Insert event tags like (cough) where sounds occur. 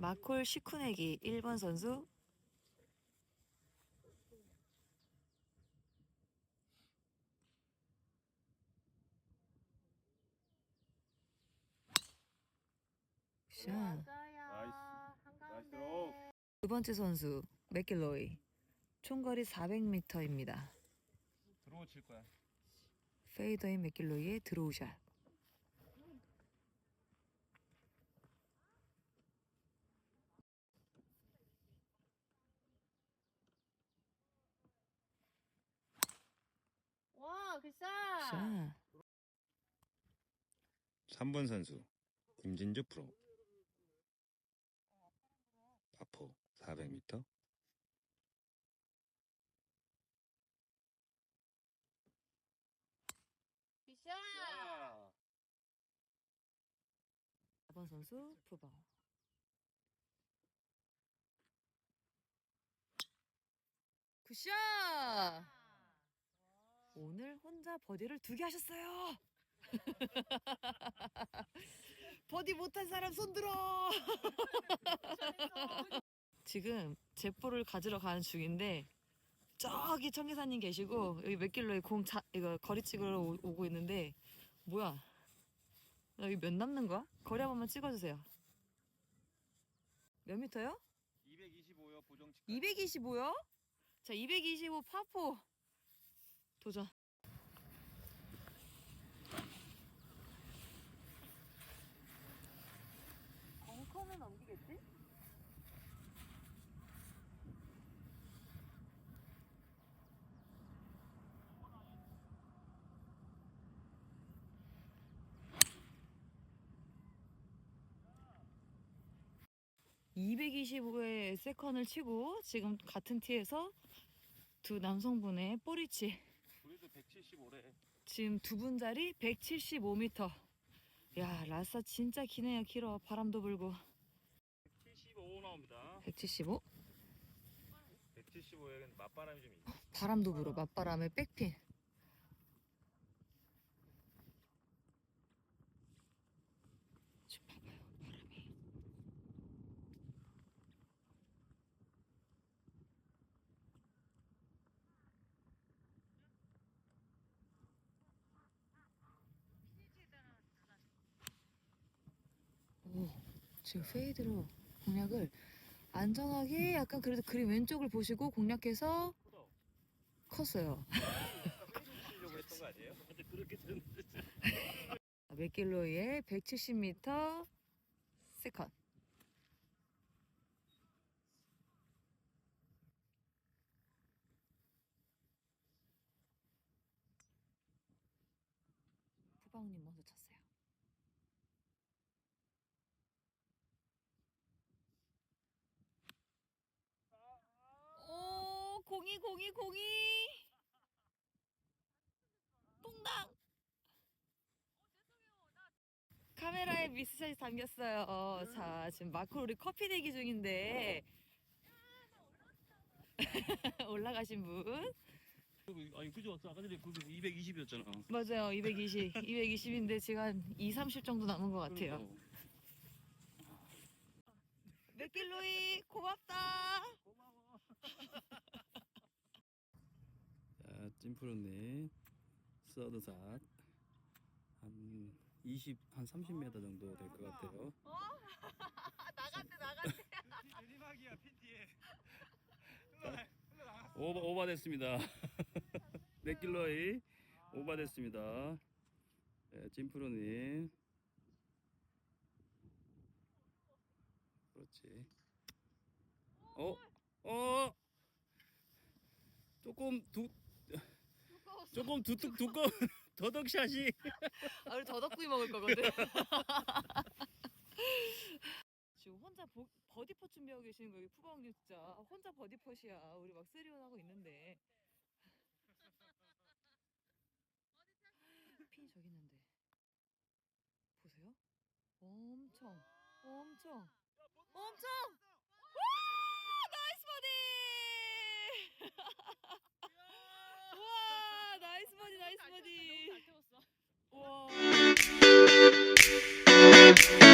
마콜 시쿠네기 1번 선수. 나이스. 나이스. 두 번째 선수 맥길로이 총거리 400m입니다. 들어오 칠 거야. 페이더인 맥길로이의 드로우샷. 샷. 3번 선수 김진주 프로. 파포 400m. 굿샷. 4번 선수 푸버. 굿샷! 오늘 혼자 버디를 두 개 하셨어요. (laughs) 버디 못한 사람 손 들어. (laughs) 지금 제포를 가지러 가는 중인데 저기 청계사님 계시고 여기 맥길로에 공 차, 이거 거리 찍으러 오, 오고 있는데 뭐야? 여기 몇 남는 거야? 거리 한 번만 찍어주세요. 몇 미터요? 225요 보정 치. 225요? 자, 225 파포 도전. 벙커는 넘기겠지? (225의) 세컨을 치고 지금 같은 티에서 두 남성분의 우리도 175래. 지금 두 분짜리 175m 야 라싸 진짜 기네요 길어 바람도 불고 175 나옵니다. 175 175에 맞바람이 좀 있어. 바람도 불어 맞바람에 백핀 지금 봐봐요 바람이 오 지금 페이드로 공략을 안정하게 약간 그래도 그림 왼쪽을 보시고 공략해서 컸어요. 했던. 맥길로이의 170m 세컨. 후방님 먼저 쳤어요. 오, 공이 공이 공이. 퐁당. 카메라에 미스샷이 담겼어요. 어, 자, 지금 마크 우리 커피 내기 중인데. (laughs) 올라가신 분? 아니 그죠 아까 전에 그 220이었잖아. 맞아요. 220. 220인데 지금 한 2, 30 정도 남은 것 같아요. 맥길로이 고맙다. 자, 찐프로님 서드샷 한 20, 한 30m 정도 될 것 같아요. (laughs) 나갔대 나갔대. 내리막이야 핀티에. (laughs) 오버 오버 됐습니다. 맥길로이 (laughs) 오버 됐습니다. 네, 찐프로님. 그렇지. 어? 어? 조금 두 조금 두둑 두꺼운 (laughs) 더덕샷이 아, 우리 더덕구이 먹을 거거든. (laughs) 지금 혼자 보, 버디퍼 준비하고 계시는 거예요. 푸바옹님 진짜 혼자 버디퍼시야. 우리 막 쓰리온 하고 있는데. 핀이 저기 있는데. 보세요. 엄청, 엄청, 엄청. 와, 나이스 버디. (laughs) 와, 스 버디, 나이스 버디. 와. (laughs)